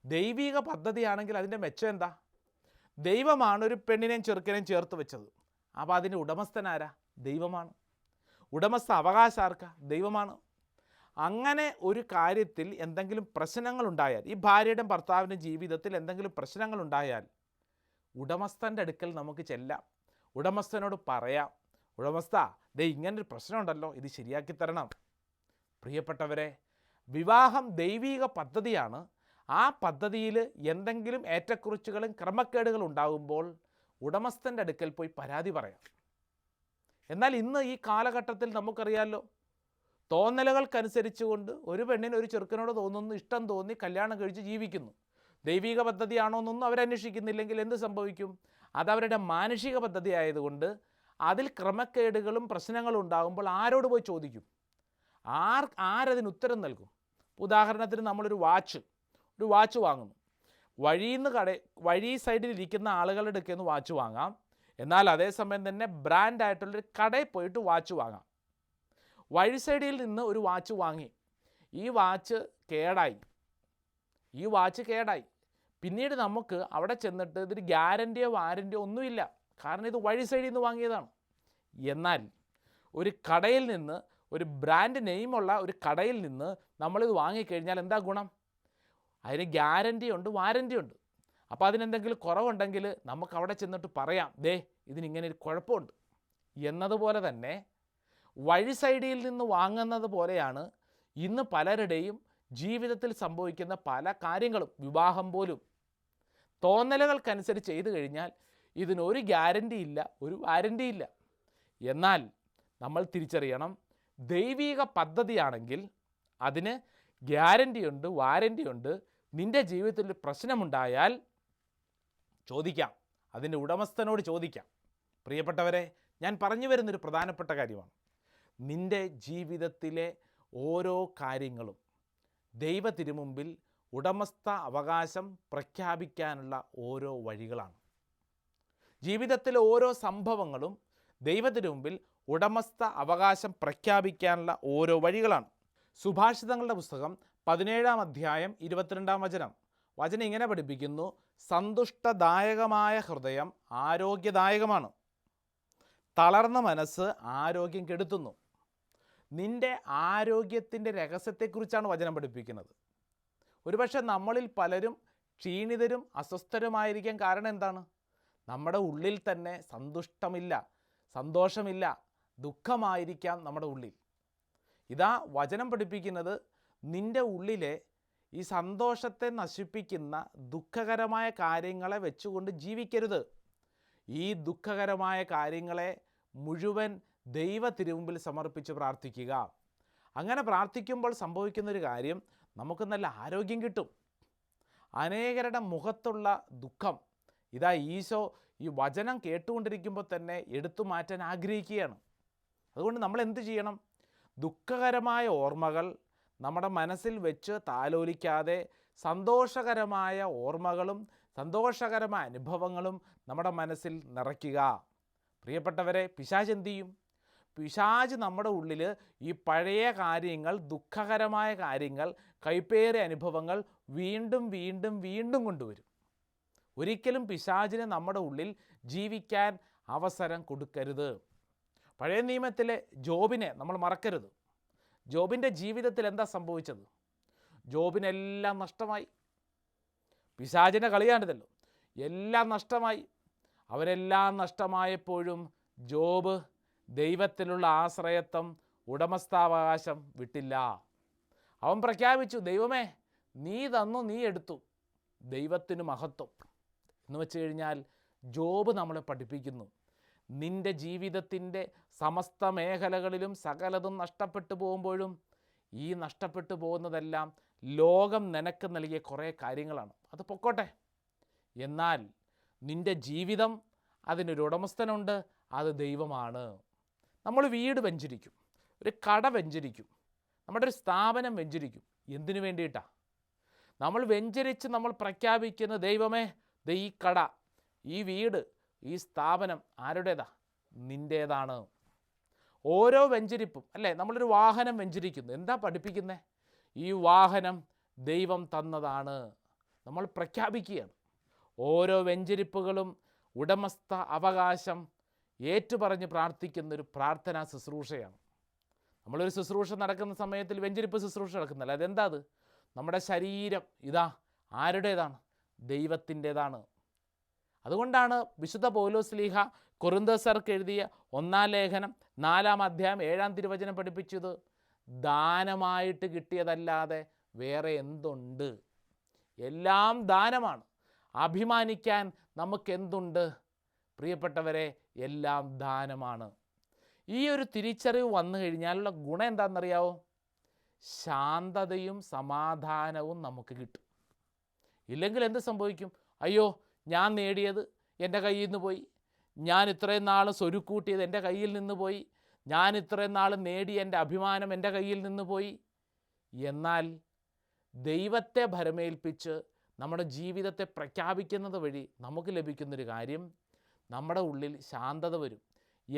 ദൈവിക പദ്ധതിയാണെങ്കിൽ അതിന്റെ മെച്ചം എന്താ? ദൈവമാണ് ഒരു പെണ്ണിനെയും ചെറുക്കനെയും ചേർത്ത് വെച്ചത്. അപ്പോൾ അതിന്റെ ഉടമസ്ഥനാരാ ദൈവമാണ്. ഉടമസ്ഥ അവകാശാർക്ക ദൈവമാണ്. അങ്ങനെ ഒരു കാര്യത്തിൽ എന്തെങ്കിലും പ്രശ്നങ്ങളുണ്ടായാൽ ഈ ഭാര്യയുടെ ഭർത്താവിന്റെ ജീവിതത്തിൽ എന്തെങ്കിലും പ്രശ്നങ്ങളുണ്ടായാൽ ഉടമസ്ഥന്റെ അടുക്കൽ നമുക്ക് ചെല്ലാം. ഉടമസ്ഥനോട് പറയാം. ഉടമസ്ഥ ദേ ഇങ്ങനൊരു പ്രശ്നമുണ്ടല്ലോ ഇത് ശരിയാക്കി തരണം. പ്രിയപ്പെട്ടവരെ വിവാഹം ദൈവീക പദ്ധതിയാണ്. ആ പദ്ധതിയിൽ എന്തെങ്കിലും ഏറ്റക്കുറിച്ചുകളും ക്രമക്കേടുകളും ഉണ്ടാകുമ്പോൾ ഉടമസ്ഥന്റെ അടുക്കൽ പോയി പരാതി പറയാം. എന്നാൽ ഇന്ന് ഈ കാലഘട്ടത്തിൽ നമുക്കറിയാമല്ലോ തോന്നലുകൾക്കനുസരിച്ചുകൊണ്ട് ഒരു പെണ്ണിന് ഒരു ചെറുക്കനോട് തോന്നുന്നു ഇഷ്ടം തോന്നി കല്യാണം കഴിച്ച് ജീവിക്കുന്നു. ദൈവിക പദ്ധതിയാണോ എന്നൊന്നും അവരന്വേഷിക്കുന്നില്ലെങ്കിൽ എന്ത് സംഭവിക്കും? അതവരുടെ മാനുഷിക പദ്ധതി ആയതുകൊണ്ട് അതിൽ ക്രമക്കേടുകളും പ്രശ്നങ്ങളും ഉണ്ടാകുമ്പോൾ ആരോട് പോയി ചോദിക്കും? ആർ ആരതിന് ഉത്തരം നൽകും? ഉദാഹരണത്തിന് നമ്മളൊരു വാച്ച് ഒരു വാച്ച് വാങ്ങുന്നു. വഴിയിൽ നിന്ന് കട വഴി സൈഡിൽ ഇരിക്കുന്ന ആളുകളുടെ അടുക്കൽ വാച്ച് വാങ്ങാം. എന്നാൽ അതേസമയം തന്നെ ബ്രാൻഡായിട്ടുള്ളൊരു കടയിൽ പോയിട്ട് വാച്ച് വാങ്ങാം. വഴി സൈഡിൽ നിന്ന് ഒരു വാച്ച് വാങ്ങി. ഈ വാച്ച് കേടായി. ഈ വാച്ച് കേടായി. പിന്നീട് നമുക്ക് അവിടെ ചെന്നിട്ട് ഇതൊരു ഗ്യാരന്റിയോ വാരന്റിയോ ഒന്നുമില്ല. കാരണം ഇത് വഴി സൈഡിൽ നിന്ന് വാങ്ങിയതാണ്. എന്നാൽ ഒരു കടയിൽ നിന്ന് ഒരു ബ്രാൻഡ് നെയിമുള്ള ഒരു കടയിൽ നിന്ന് നമ്മളിത് വാങ്ങിക്കഴിഞ്ഞാൽ എന്താ ഗുണം? അതിന് ഗ്യാരന്റി ഉണ്ട് ഉണ്ട്. അപ്പോൾ അതിനെന്തെങ്കിലും കുറവുണ്ടെങ്കിൽ നമുക്ക് അവിടെ ചെന്നിട്ട് പറയാം. ദേ ഇതിനിങ്ങനെ ഒരു കുഴപ്പമുണ്ട്. എന്നതുപോലെ തന്നെ വഴി സൈഡിൽ നിന്ന് വാങ്ങുന്നത് പോലെയാണ് ഇന്ന് പലരുടെയും ജീവിതത്തിൽ സംഭവിക്കുന്ന പല കാര്യങ്ങളും വിവാഹം പോലും. തോന്നലുകൾക്കനുസരിച്ച് ചെയ്തു കഴിഞ്ഞാൽ ഇതിനൊരു ഗ്യാരന്റി ഇല്ല ഒരു വാരന്റി ഇല്ല. എന്നാൽ നമ്മൾ തിരിച്ചറിയണം ദൈവിക പദ്ധതിയാണെങ്കിൽ അതിന് ഗ്യാരന്റി ഉണ്ട് ഉണ്ട്. നിന്റെ ജീവിതത്തിൽ പ്രശ്നമുണ്ടായാൽ ചോദിക്കാം. അതിന്റെ ഉടമസ്ഥനോട് ചോദിക്കാം. പ്രിയപ്പെട്ടവരെ ഞാൻ പറഞ്ഞു വരുന്നൊരു പ്രധാനപ്പെട്ട കാര്യമാണ്. നിന്റെ ജീവിതത്തിലെ ഓരോ കാര്യങ്ങളും ദൈവ തിരുമുമ്പിൽ ഉടമസ്ഥ അവകാശം പ്രഖ്യാപിക്കാനുള്ള ഓരോ വഴികളാണ്. ജീവിതത്തിലെ ഓരോ സംഭവങ്ങളും ദൈവത്തിന് മുമ്പിൽ ഉടമസ്ഥ അവകാശം പ്രഖ്യാപിക്കാനുള്ള ഓരോ വഴികളാണ്. സുഭാഷിതങ്ങളുടെ പുസ്തകം പതിനേഴാം അധ്യായം ഇരുപത്തിരണ്ടാം വചനം. വചനം ഇങ്ങനെ പഠിപ്പിക്കുന്നു സന്തുഷ്ടദായകമായ ഹൃദയം ആരോഗ്യദായകമാണ്. തളർന്ന മനസ്സ് ആരോഗ്യം കെടുത്തുന്നു. നിന്റെ ആരോഗ്യത്തിന്റെ രഹസ്യത്തെക്കുറിച്ചാണ് വചനം പഠിപ്പിക്കുന്നത്. ഒരുപക്ഷെ നമ്മളിൽ പലരും ക്ഷീണിതരും അസ്വസ്ഥരുമായിരിക്കാൻ കാരണം എന്താണ്? നമ്മുടെ ഉള്ളിൽ തന്നെ സന്തുഷ്ടമില്ല സന്തോഷമില്ല ദുഃഖമായിരിക്കാം നമ്മുടെ ഉള്ളിൽ. ഇതാ വചനം പഠിപ്പിക്കുന്നത് നിന്റെ ഉള്ളിലെ ഈ സന്തോഷത്തെ നശിപ്പിക്കുന്ന ദുഃഖകരമായ കാര്യങ്ങളെ വെച്ചുകൊണ്ട് ജീവിക്കരുത്. ഈ ദുഃഖകരമായ കാര്യങ്ങളെ മുഴുവൻ ദൈവ തിരുമുമ്പിൽ സമർപ്പിച്ച് പ്രാർത്ഥിക്കുക. അങ്ങനെ പ്രാർത്ഥിക്കുമ്പോൾ സംഭവിക്കുന്നൊരു കാര്യം നമുക്ക് നല്ല ആരോഗ്യം കിട്ടും. അനേകരുടെ മുഖത്തുള്ള ദുഃഖം ഇതാ ഈശോ ഈ വചനം കേട്ടുകൊണ്ടിരിക്കുമ്പോൾ തന്നെ എടുത്തു മാറ്റാൻ ആഗ്രഹിക്കുകയാണ്. അതുകൊണ്ട് നമ്മൾ എന്ത് ചെയ്യണം? ദുഃഖകരമായ ഓർമ്മകൾ നമ്മുടെ മനസ്സിൽ വെച്ച് താലോലിക്കാതെ സന്തോഷകരമായ ഓർമ്മകളും സന്തോഷകരമായ അനുഭവങ്ങളും നമ്മുടെ മനസ്സിൽ നിറയ്ക്കുക. പ്രിയപ്പെട്ടവരെ പിശാചെന്തിയും പിശാജ് നമ്മുടെ ഉള്ളിൽ ഈ പഴയ കാര്യങ്ങൾ ദുഃഖകരമായ കാര്യങ്ങൾ കൈപ്പേറിയ അനുഭവങ്ങൾ വീണ്ടും വീണ്ടും വീണ്ടും കൊണ്ടുവരും. ഒരിക്കലും പിശാജിന് നമ്മുടെ ഉള്ളിൽ ജീവിക്കാൻ അവസരം കൊടുക്കരുത്. പഴയ നിയമത്തിലെ ജോബിനെ നമ്മൾ മറക്കരുത്. ജോബിന്റെ ജീവിതത്തിൽ എന്താ സംഭവിച്ചത്? ജോബിനെല്ലാം നഷ്ടമായി. പിശാചിന്റെ കളിയാണിതല്ലോ. എല്ലാം നഷ്ടമായി. അവരെല്ലാം നഷ്ടമായപ്പോഴും ജോബ് ദൈവത്തിലുള്ള ആശ്രയത്വം ഉടമസ്ഥാവകാശം വിട്ടില്ല. അവൻ പ്രഖ്യാപിച്ചു ദൈവമേ നീ തന്നു നീ എടുത്തു. ദൈവത്തിന് മഹത്വം. എന്ന് വെച്ച് കഴിഞ്ഞാൽ ജോബ് നമ്മളെ പഠിപ്പിക്കുന്നു. നിന്റെ ജീവിതത്തിന്റെ സമസ്ത മേഖലകളിലും സകലതും നഷ്ടപ്പെട്ടു പോകുമ്പോഴും ഈ നഷ്ടപ്പെട്ടു പോകുന്നതെല്ലാം ലോകം നിനക്ക് നൽകിയ കുറേ കാര്യങ്ങളാണ്. അത് പൊക്കോട്ടെ. എന്നാൽ നിന്റെ ജീവിതം അതിനൊരു ഉടമസ്ഥനുണ്ട് അത് ദൈവമാണ്. നമ്മൾ വീട് വെഞ്ചരിക്കും. ഒരു കട വെഞ്ചരിക്കും. നമ്മുടെ ഒരു സ്ഥാപനം വെഞ്ചരിക്കും. എന്തിനു വേണ്ടിയിട്ടാണ് നമ്മൾ വെഞ്ചരിച്ച് നമ്മൾ പ്രഖ്യാപിക്കുന്ന ദൈവമേ ദൈ ഈ കട ഈ വീട് ഈ സ്ഥാപനം ആരുടേതാ? നിന്റേതാണ് ഓരോ വെഞ്ചരിപ്പും അല്ലേ? നമ്മളൊരു വാഹനം വെഞ്ചരിക്കുന്നു. എന്താ പഠിപ്പിക്കുന്നത് ഈ വാഹനം ദൈവം തന്നതാണ്. നമ്മൾ പ്രഖ്യാപിക്കുകയാണ്. ഓരോ വെഞ്ചരിപ്പുകളും ഉടമസ്ഥ അവകാശം ഏറ്റുപറഞ്ഞ് പ്രാർത്ഥിക്കുന്ന ഒരു പ്രാർത്ഥനാ ശുശ്രൂഷയാണ്. നമ്മളൊരു ശുശ്രൂഷ നടക്കുന്ന സമയത്തിൽ വെഞ്ചരിപ്പ് ശുശ്രൂഷ നടക്കുന്നില്ല അതെന്താ അത്? നമ്മുടെ ശരീരം ഇതാ ആരുടേതാണ്? ദൈവത്തിന്റേതാണ്. അതുകൊണ്ടാണ് വിശുദ്ധ പൗലോസ്ലീഹ കൊറിന്തസർക്ക് എഴുതിയ ഒന്നാം ലേഖനം നാലാം അധ്യായം ഏഴാം തിരുവചനം പഠിപ്പിച്ചത് ദാനമായിട്ട് കിട്ടിയതല്ലാതെ വേറെ എന്തുണ്ട്? എല്ലാം ദാനമാണ്. അഭിമാനിക്കാൻ നമുക്കെന്തുണ്ട്? പ്രിയപ്പെട്ടവരെ എല്ലാം ദാനമാണ്. ഈ ഒരു തിരിച്ചറിവ് വന്നു കഴിഞ്ഞാലുള്ള ഗുണം എന്താണെന്നറിയാവോ? ശാന്തതയും സമാധാനവും നമുക്ക് കിട്ടും. ഇല്ലെങ്കിൽ എന്ത് സംഭവിക്കും? അയ്യോ ഞാൻ നേടിയത് എന്റെ കയ്യിൽ നിന്ന് പോയി. ഞാൻ ഇത്രയും നാൾ സ്വരുക്കൂട്ടിയത് എന്റെ കയ്യിൽ നിന്ന് പോയി. ഞാൻ ഇത്രയും നാൾ നേടിയ എന്റെ അഭിമാനം എന്റെ കയ്യിൽ നിന്ന് പോയി. എന്നാൽ ദൈവത്തെ ഭരമേൽപ്പിച്ച് നമ്മുടെ ജീവിതത്തെ പ്രഖ്യാപിക്കുന്നത് വഴി നമുക്ക് ലഭിക്കുന്നൊരു കാര്യം നമ്മുടെ ഉള്ളിൽ ശാന്തത വരും.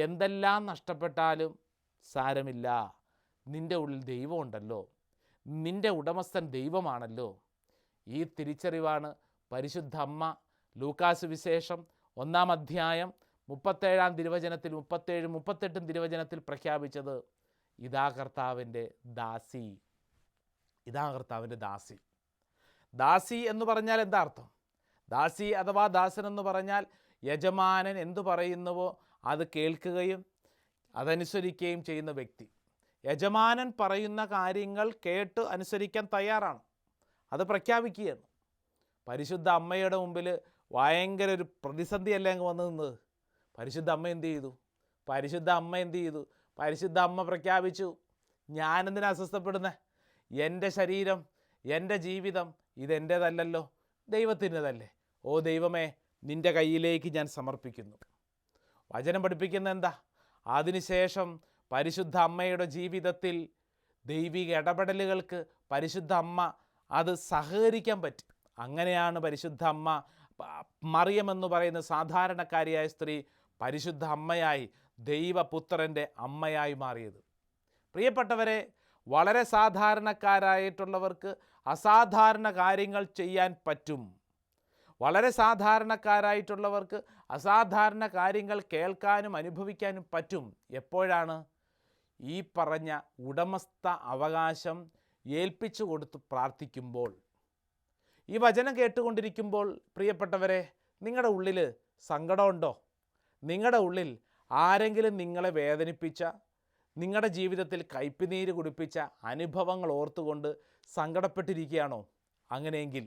എന്തെല്ലാം നഷ്ടപ്പെട്ടാലും സാരമില്ല. നിന്റെ ഉള്ളിൽ ദൈവമുണ്ടല്ലോ നിന്റെ ഉടമസ്ഥൻ ദൈവമാണല്ലോ. ഈ തിരിച്ചറിവാണ് പരിശുദ്ധ അമ്മ ലൂക്കാസ് വിശേഷം ഒന്നാം അധ്യായം മുപ്പത്തേഴാം തിരുവചനത്തിൽ മുപ്പത്തേഴ് മുപ്പത്തെട്ടും തിരുവചനത്തിൽ പ്രഖ്യാപിച്ചത് ഇതാ കർത്താവിന്റെ ദാസി. ഇതാ കർത്താവിന്റെ ദാസി. ദാസി എന്ന് പറഞ്ഞാൽ എന്താ അർത്ഥം? ദാസി അഥവാ ദാസൻ എന്ന് പറഞ്ഞാൽ യജമാനൻ എന്തു പറയുന്നുവോ അത് കേൾക്കുകയും അതനുസരിക്കുകയും ചെയ്യുന്ന വ്യക്തി. യജമാനൻ പറയുന്ന കാര്യങ്ങൾ കേട്ട് അനുസരിക്കാൻ തയ്യാറാണ്. അത് പ്രഖ്യാപിക്കുകയാണ്. പരിശുദ്ധ അമ്മയുടെ മുമ്പിൽ ഭയങ്കര ഒരു പ്രതിസന്ധിയല്ലേ അങ്ങ് വന്നു നിന്നത്? പരിശുദ്ധ അമ്മ എന്ത് ചെയ്തു? പരിശുദ്ധ അമ്മ എന്ത് ചെയ്തു? പരിശുദ്ധ അമ്മ പ്രഖ്യാപിച്ചു ഞാനെന്തിനാ അസ്വസ്ഥപ്പെടുന്നത് എന്റെ ശരീരം എന്റെ ജീവിതം ഇതെന്റേതല്ലല്ലോ ദൈവത്തിന്റെതല്ലേ? ഓ ദൈവമേ നിന്റെ കയ്യിലേക്ക് ഞാൻ സമർപ്പിക്കുന്നു. വചനം പഠിപ്പിക്കുന്ന എന്താ? അതിനുശേഷം പരിശുദ്ധ അമ്മയുടെ ജീവിതത്തിൽ ദൈവിക ഇടപെടലുകൾക്ക് പരിശുദ്ധ അമ്മ അത് സഹകരിക്കാൻ പറ്റും. അങ്ങനെയാണ് പരിശുദ്ധ അമ്മ മറിയമെന്ന് പറയുന്ന സാധാരണക്കാരിയായ സ്ത്രീ പരിശുദ്ധ അമ്മയായി ദൈവപുത്രന്റെ അമ്മയായി മാറിയത്. പ്രിയപ്പെട്ടവരെ വളരെ സാധാരണക്കാരായിട്ടുള്ളവർക്ക് അസാധാരണ കാര്യങ്ങൾ ചെയ്യാൻ പറ്റും. വളരെ സാധാരണക്കാരായിട്ടുള്ളവർക്ക് അസാധാരണ കാര്യങ്ങൾ കേൾക്കാനും അനുഭവിക്കാനും പറ്റും. എപ്പോഴാണ്? ഈ പറഞ്ഞ ഉടമസ്ഥ അവകാശം ഏൽപ്പിച്ചു കൊടുത്ത് പ്രാർത്ഥിക്കുമ്പോൾ. ഈ വചനം കേട്ടുകൊണ്ടിരിക്കുമ്പോൾ പ്രിയപ്പെട്ടവരെ നിങ്ങളുടെ ഉള്ളിൽ സങ്കടമുണ്ടോ? നിങ്ങളുടെ ഉള്ളിൽ ആരെങ്കിലും നിങ്ങളെ വേദനിപ്പിച്ച നിങ്ങളുടെ ജീവിതത്തിൽ കയ്പിനീര് കുടിപ്പിച്ച അനുഭവങ്ങൾ ഓർത്തുകൊണ്ട് സങ്കടപ്പെട്ടിരിക്കുകയാണോ? അങ്ങനെയെങ്കിൽ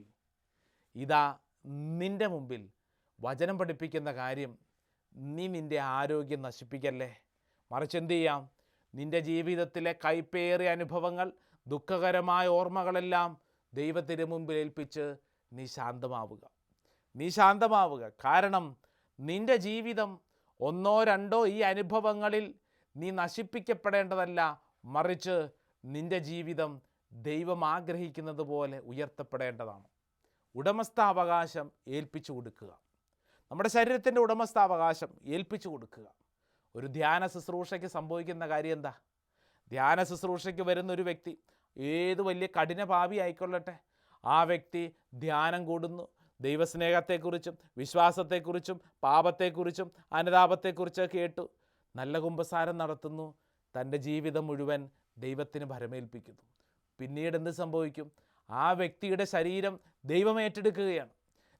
ഇതാ നിന്റെ മുമ്പിൽ വചനം പഠിപ്പിക്കുന്ന കാര്യം നീ നിന്റെ ആരോഗ്യം നശിപ്പിക്കല്ലേ? മറിച്ച് എന്ത് ചെയ്യാം? നിന്റെ ജീവിതത്തിലെ കൈപ്പേറിയ അനുഭവങ്ങൾ ദുഃഖകരമായ ഓർമ്മകളെല്ലാം ദൈവത്തിന് മുമ്പിൽ ഏൽപ്പിച്ച് നീ ശാന്തമാവുക. നീ ശാന്തമാവുക. കാരണം നിന്റെ ജീവിതം ഒന്നോ രണ്ടോ ഈ അനുഭവങ്ങളിൽ നീ നശിപ്പിക്കപ്പെടേണ്ടതല്ല. മറിച്ച് നിന്റെ ജീവിതം ദൈവം ആഗ്രഹിക്കുന്നത് പോലെ ഉയർത്തപ്പെടേണ്ടതാണ്. ഉടമസ്ഥാവകാശം ഏൽപ്പിച്ചു കൊടുക്കുക. നമ്മുടെ ശരീരത്തിന്റെ ഉടമസ്ഥാവകാശം ഏൽപ്പിച്ചു കൊടുക്കുക. ഒരു ധ്യാന ശുശ്രൂഷയ്ക്ക് സംഭവിക്കുന്ന കാര്യം എന്താ? ധ്യാന ശുശ്രൂഷയ്ക്ക് വരുന്ന ഒരു വ്യക്തി ഏത് വലിയ കഠിന ഭാവി ആയിക്കൊള്ളട്ടെ. ആ വ്യക്തി ധ്യാനം കൂടുന്നു. ദൈവസ്നേഹത്തെക്കുറിച്ചും വിശ്വാസത്തെക്കുറിച്ചും പാപത്തെക്കുറിച്ചും അനുതാപത്തെക്കുറിച്ച് കേട്ടു. നല്ല കുമ്പസാരം നടത്തുന്നു. തന്റെ ജീവിതം മുഴുവൻ ദൈവത്തിന് ഭരമേൽപ്പിക്കുന്നു. പിന്നീട് എന്ത് സംഭവിക്കും? ആ വ്യക്തിയുടെ ശരീരം ദൈവം ഏറ്റെടുക്കുകയാണ്.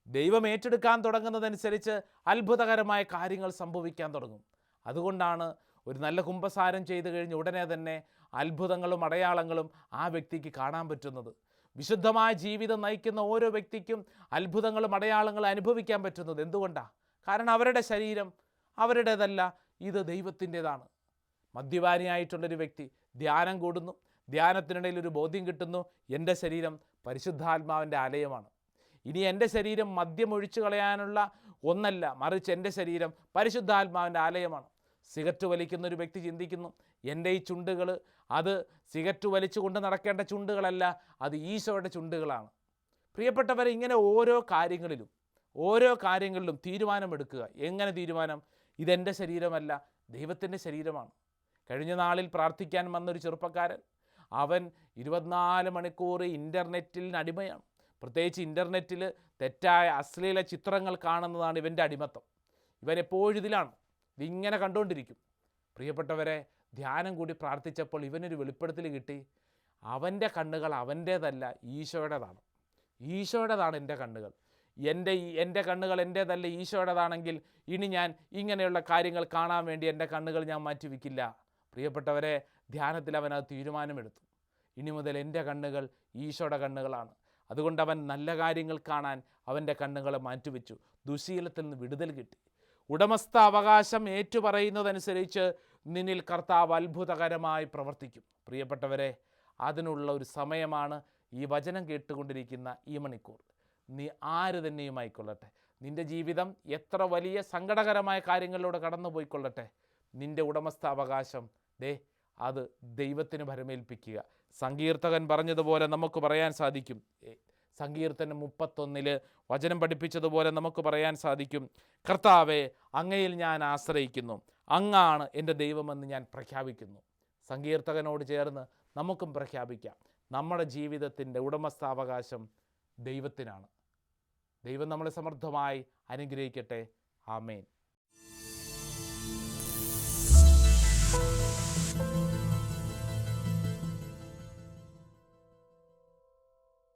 ദൈവം ഏറ്റെടുക്കാൻ തുടങ്ങുന്നതനുസരിച്ച് അത്ഭുതകരമായ കാര്യങ്ങൾ സംഭവിക്കാൻ തുടങ്ങും. അതുകൊണ്ടാണ് ഒരു നല്ല കുംഭസാരം ചെയ്തു കഴിഞ്ഞ് ഉടനെ തന്നെ അത്ഭുതങ്ങളും അടയാളങ്ങളും ആ വ്യക്തിക്ക് കാണാൻ പറ്റുന്നത്. വിശുദ്ധമായ ജീവിതം നയിക്കുന്ന ഓരോ വ്യക്തിക്കും അത്ഭുതങ്ങളും അടയാളങ്ങളും അനുഭവിക്കാൻ പറ്റുന്നത് എന്തുകൊണ്ടാണ് കാരണം അവരുടെ ശരീരം അവരുടേതല്ല ഇത് ദൈവത്തിന്റെതാണ്. മദ്യപാനിയായിട്ടുള്ളൊരു വ്യക്തി ധ്യാനം കൂടുന്നു. ധ്യാനത്തിനിടയിൽ ഒരു ബോധ്യം കിട്ടുന്നു. എന്റെ ശരീരം പരിശുദ്ധാത്മാവിന്റെ ആലയമാണ്. ഇനി എന്റെ ശരീരം മദ്യം ഒഴിച്ചു കളയാനുള്ള ഒന്നല്ല മറിച്ച് എന്റെ ശരീരം പരിശുദ്ധാത്മാവിന്റെ ആലയമാണ്. സിഗരറ്റ് വലിക്കുന്ന ഒരു വ്യക്തി ചിന്തിക്കുന്നു എന്റെ ഈ ചുണ്ടുകൾ അത് സിഗരറ്റ് വലിച്ചു കൊണ്ട് നടക്കേണ്ട ചുണ്ടുകളല്ല അത് ഈശോയുടെ ചുണ്ടുകളാണ്. പ്രിയപ്പെട്ടവരെ ഇങ്ങനെ ഓരോ കാര്യങ്ങളിലും ഓരോ കാര്യങ്ങളിലും തീരുമാനമെടുക്കുക. എങ്ങനെ തീരുമാനം? ഇതെന്റെ ശരീരമല്ല ദൈവത്തിന്റെ ശരീരമാണ്. കഴിഞ്ഞ നാളിൽ പ്രാർത്ഥിക്കാൻ വന്നൊരു ചെറുപ്പക്കാരൻ അവൻ ഇരുപത്തിനാല് മണിക്കൂർ ഇന്റർനെറ്റിന് അടിമയാണ്. പ്രത്യേകിച്ച് ഇന്റർനെറ്റിൽ തെറ്റായ അശ്ലീല ചിത്രങ്ങൾ കാണുന്നതാണ് ഇവന്റെ അടിമത്തം. ഇവൻ എപ്പോഴും ഇതിലാണ്. ഇതിങ്ങനെ കണ്ടുകൊണ്ടിരിക്കും. പ്രിയപ്പെട്ടവരെ ധ്യാനം കൂടി പ്രാർത്ഥിച്ചപ്പോൾ ഇവനൊരു വെളിപ്പെടുത്തൽ കിട്ടി. അവന്റെ കണ്ണുകൾ അവന്റേതല്ല ഈശോയുടേതാണ്. ഈശോയുടേതാണ് എന്റെ കണ്ണുകൾ. എന്റെ എന്റെ കണ്ണുകൾ എന്റേതല്ല ഈശോയുടേതാണെങ്കിൽ ഇനി ഞാൻ ഇങ്ങനെയുള്ള കാര്യങ്ങൾ കാണാൻ വേണ്ടി എന്റെ കണ്ണുകൾ ഞാൻ മാറ്റി വയ്ക്കില്ല പ്രിയപ്പെട്ടവരെ ധ്യാനത്തിൽ അവൻ അത് തീരുമാനമെടുത്തു. ഇനി മുതൽ എന്റെ കണ്ണുകൾ ഈശോയുടെ കണ്ണുകളാണ്. അതുകൊണ്ട് അവൻ നല്ല കാര്യങ്ങൾ കാണാൻ അവന്റെ കണ്ണുകളെ മാറ്റിവെച്ചു. ദുശീലത്തിൽ നിന്ന് വിടുതൽ കിട്ടി. ഉടമസ്ഥ അവകാശം ഏറ്റുപറയുന്നതനുസരിച്ച് നിന്നിൽ കർത്താവ് അത്ഭുതകരമായി പ്രവർത്തിക്കും. പ്രിയപ്പെട്ടവരെ അതിനുള്ള ഒരു സമയമാണ് ഈ വചനം കേട്ടുകൊണ്ടിരിക്കുന്ന ഈ മണിക്കൂർ. നീ ആര് തന്നെയുമായിക്കൊള്ളട്ടെ നിന്റെ ജീവിതം എത്ര വലിയ സങ്കടകരമായ കാര്യങ്ങളിലൂടെ കടന്നു പോയിക്കൊള്ളട്ടെ നിന്റെ ഉടമസ്ഥാവകാശം ദേ അത് ദൈവത്തിന് ഭരമേൽപ്പിക്കുക. സങ്കീർത്തകൻ പറഞ്ഞതുപോലെ നമുക്ക് പറയാൻ സാധിക്കും. സങ്കീർത്തനം മുപ്പത്തൊന്നിൽ വചനം പഠിപ്പിച്ചതുപോലെ നമുക്ക് പറയാൻ സാധിക്കും. കർത്താവെ അങ്ങയിൽ ഞാൻ ആശ്രയിക്കുന്നു. അങ്ങാണ് എന്റെ ദൈവമെന്ന് ഞാൻ പ്രഖ്യാപിക്കുന്നു. സങ്കീർത്തകനോട് ചേർന്ന് നമുക്കും പ്രഖ്യാപിക്കാം. നമ്മുടെ ജീവിതത്തിന്റെ ഉടമസ്ഥാവകാശം ദൈവത്തിനാണ്. ദൈവം നമ്മളെ സമൃദ്ധമായി അനുഗ്രഹിക്കട്ടെ. ആമേൻ.